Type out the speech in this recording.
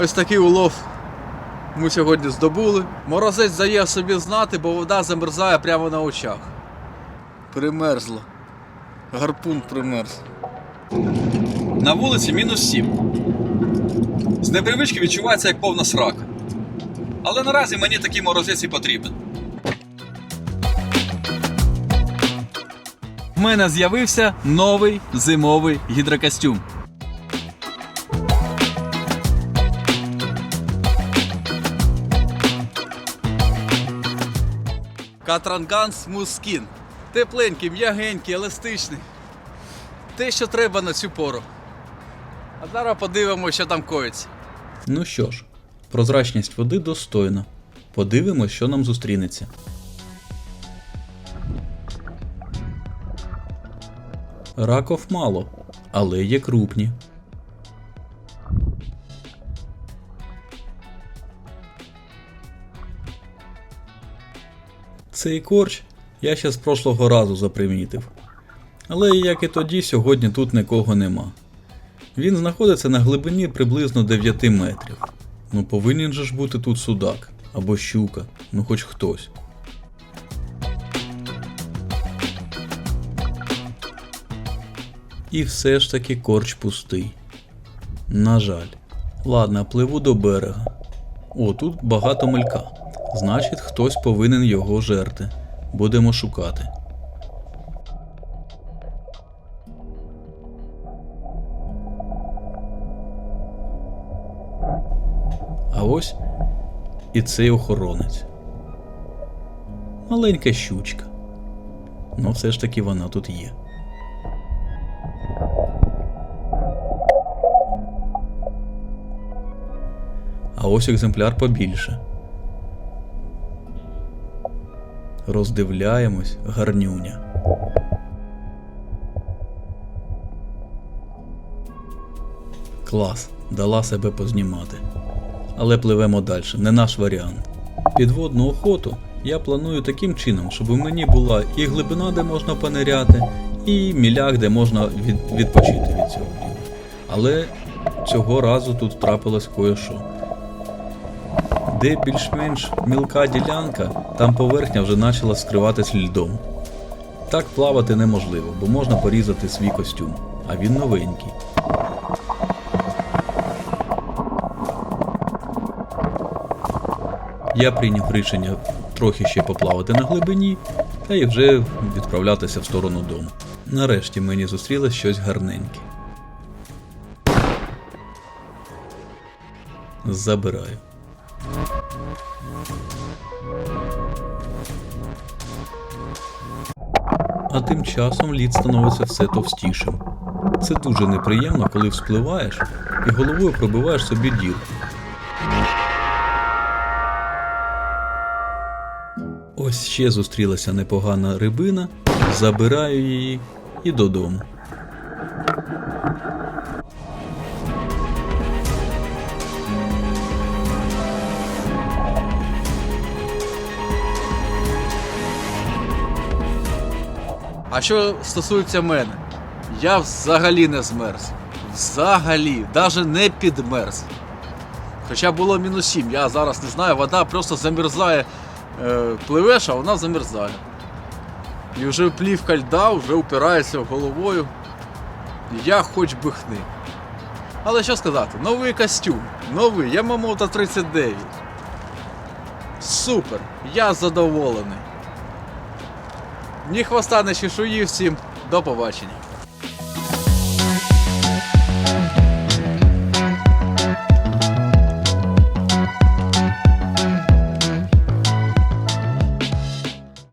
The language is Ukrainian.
Ось такий улов ми сьогодні здобули. Морозець дає собі знати, бо вода замерзає прямо на очах. Примерзло. Гарпун примерз. На вулиці мінус 7. З непривички відчувається як повна срака. Але наразі мені такий морозець і потрібен. В мене з'явився новий зимовий гідрокостюм. Катранган Смускін. Тепленький, м'ягенький, еластичний. Те, що треба на цю пору. А зараз подивимося, що там коїться. Ну що ж, прозрачність води достойна. Подивимось, що нам зустрінеться. Раков мало, але є крупні. Цей корч я ще з прошлого разу запримітив. Але як і тоді, сьогодні тут нікого нема. Він знаходиться на глибині приблизно 9 метрів. Ну повинен же ж бути тут судак або щука, ну хоч хтось. І все ж таки корч пустий. На жаль. Ладно, пливу до берега. О, тут багато мелька. Значить, хтось повинен його жерти. Будемо шукати. А ось і цей охоронець. Маленька щучка. Ну, все ж таки вона тут є. А ось екземпляр побільше. Роздивляємось гарнюня. Клас, дала себе познімати. Але пливемо далі, не наш варіант. Підводну охоту я планую таким чином, щоб у мені була і глибина, де можна пониряти, і міляк, де можна від, відпочити від цього. Але цього разу тут трапилось кое-що. Де більш-менш мілка ділянка, там поверхня вже почала скриватись льдом. Так плавати неможливо, бо можна порізати свій костюм, а він новенький. Я прийняв рішення трохи ще поплавати на глибині та й вже відправлятися в сторону дому. Нарешті мені зустрілось щось гарненьке. Забираю. А тим часом лід становиться все товстішим. Це дуже неприємно, коли вспливаєш і головою пробиваєш собі дірку. Ось ще зустрілася непогана рибина, забираю її і додому. А що стосується мене, я взагалі не змерз. Взагалі, навіть не підмерз. Хоча було мінус 7, я зараз не знаю, вода просто замерзає. Е, пливеш, а вона замерзає. І вже плівка льда вже упирається головою. Я хоч би хни. Але що сказати, новий костюм, новий, Yamamoto 39. Супер, я задоволений. Ні хвоста, ні чешуї всім. До побачення.